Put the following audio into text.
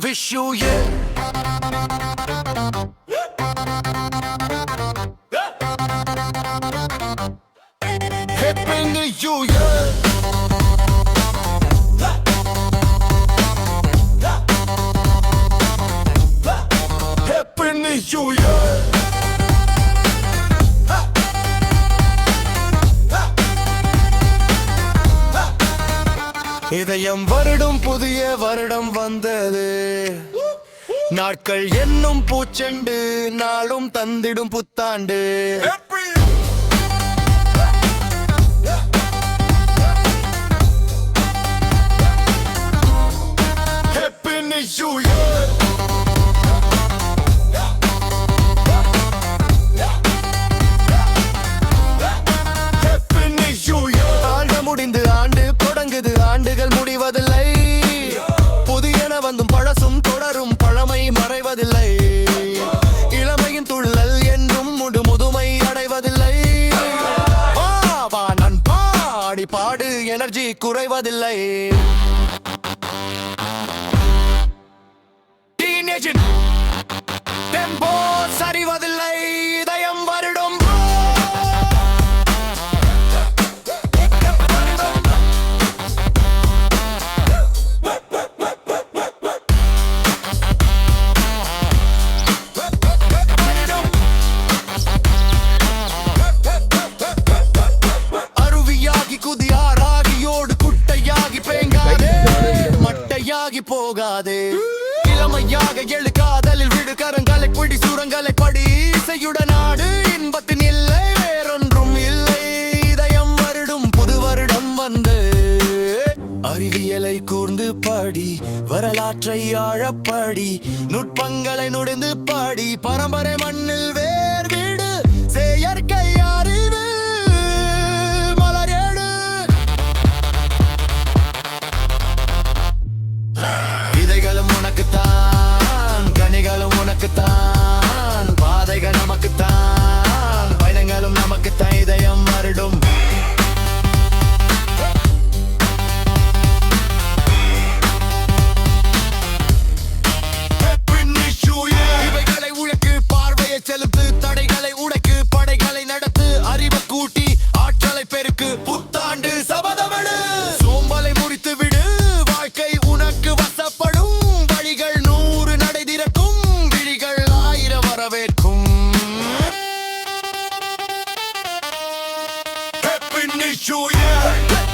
Yeah. Happy New Year. Happy New Year. இதயம் வருடம் புதிய வருடம் வந்தது. நாட்கள் என்னும் பூச்செண்டு நாளும் தந்திடும் புத்தாண்டு. பழமை இளமையின் துள்ளல் என்றும் முடு முதுமை அடைவதில்லை. வா, வா பாடு எனர்ஜி குறைவதில்லை. மட்டையாகி போகாதே. இளமையாக எழு காதலில் விடு. கரங்களை பிடி சுரங்களை படி. இசையுடன் ஆடு இன்பத்தின் இல்லை வேறொன்றும் இல்லை. இதயம் வருடும் புது வருடம் வந்து. அறிவியலை கூர்ந்து பாடி. வரலாற்றை ஆழப்படி. நுட்பங்களை நுடிந்து பாடி. பரம்பரை மண்ணில் எழுப்பு தடைகளை உடைக்கு படைகளை நடத்து அறிவு கூட்டி ஆற்றலை பெருக்கு புத்தாண்டு சபதமெடு சோம்பலை முறித்து விடு வாழ்க்கை உனக்கு வசப்படும். வழிகள் நூறு நடை திறக்கும் விழிகள் ஆயிரம் வரவேற்கும். Happy New Year!